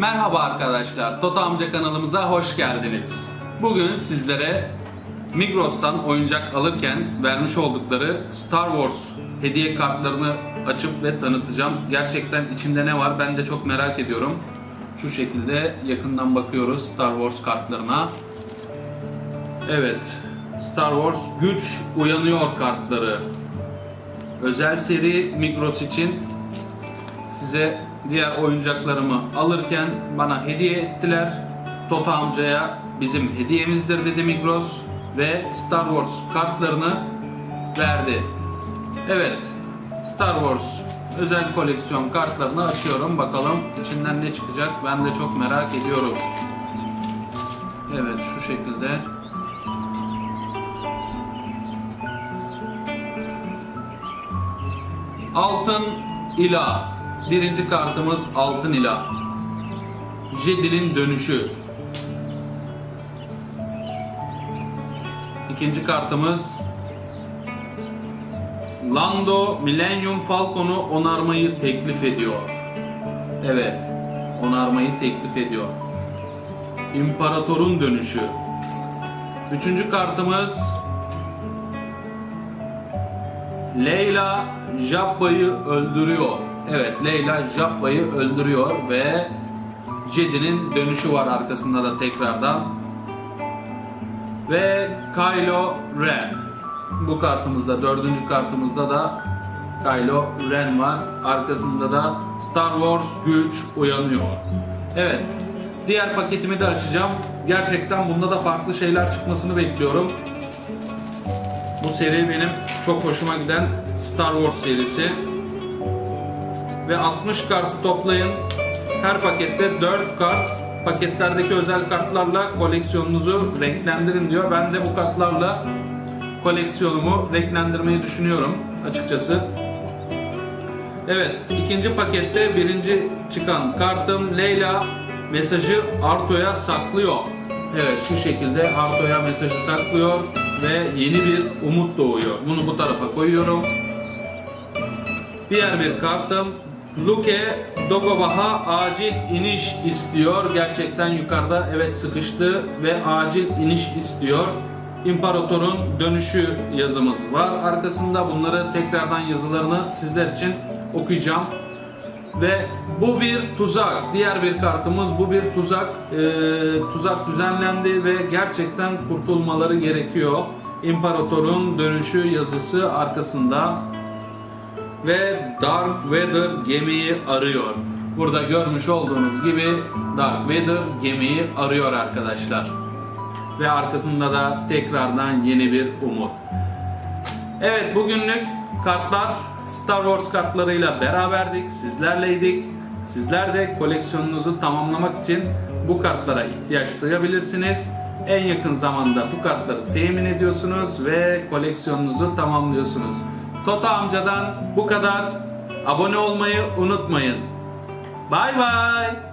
Merhaba arkadaşlar, Toto Amca kanalımıza hoş geldiniz. Bugün sizlere Migros'tan oyuncak alırken vermiş oldukları Star Wars hediye kartlarını açıp ve tanıtacağım. Gerçekten içinde ne var ben de çok merak ediyorum. Şu şekilde yakından bakıyoruz Star Wars kartlarına. Evet, Star Wars Güç Uyanıyor kartları. Özel seri Migros için size diğer oyuncaklarımı alırken bana hediye ettiler. Toto amcaya bizim hediyemizdir dedi Migros ve Star Wars kartlarını verdi. Evet, Star Wars özel koleksiyon kartlarını açıyorum. Bakalım içinden ne çıkacak ben de çok merak ediyorum. Evet şu şekilde. Altın İla. Birinci kartımız Altın İla. Jedi'nin dönüşü. İkinci kartımız Lando Millennium Falcon'u onarmayı teklif ediyor. Evet, onarmayı teklif ediyor. İmparatorun dönüşü. Üçüncü kartımız Leyla Jabba'yı öldürüyor. Evet, Leyla Jabba'yı öldürüyor ve Jedi'nin dönüşü var arkasında da tekrardan. Ve Kylo Ren. Bu kartımızda, dördüncü kartımızda da Kylo Ren var. Arkasında da Star Wars güç uyanıyor. Evet, diğer paketimi de açacağım. Gerçekten bunda da farklı şeyler çıkmasını bekliyorum. Bu seri benim çok hoşuma giden Star Wars serisi. Ve 60 kart toplayın. Her pakette 4 kart. Paketlerdeki özel kartlarla koleksiyonunuzu renklendirin diyor. Ben de bu kartlarla koleksiyonumu renklendirmeyi düşünüyorum açıkçası. Evet, ikinci pakette birinci çıkan kartım Leyla mesajı Arto'ya saklıyor. Evet, şu şekilde Arto'ya mesajı saklıyor ve yeni bir umut doğuyor. Bunu bu tarafa koyuyorum. Diğer bir kartım Luke Dogobah'a acil iniş istiyor. Gerçekten yukarıda evet sıkıştı ve acil iniş istiyor. İmparatorun dönüşü yazımız var. Arkasında bunları tekrardan yazılarını sizler için okuyacağım. Ve bu bir tuzak. Diğer bir kartımız bu bir tuzak. Ee, tuzak düzenlendi ve gerçekten kurtulmaları gerekiyor. İmparatorun dönüşü yazısı arkasında ve Dark Vader gemiyi arıyor. Burada görmüş olduğunuz gibi Dark Vader gemiyi arıyor arkadaşlar. Ve arkasında da tekrardan yeni bir umut. Evet bugünlük kartlar Star Wars kartlarıyla beraberdik, sizlerleydik. Sizler de koleksiyonunuzu tamamlamak için bu kartlara ihtiyaç duyabilirsiniz. En yakın zamanda bu kartları temin ediyorsunuz ve koleksiyonunuzu tamamlıyorsunuz. Toto amcadan bu kadar. Abone olmayı unutmayın. Bay bay.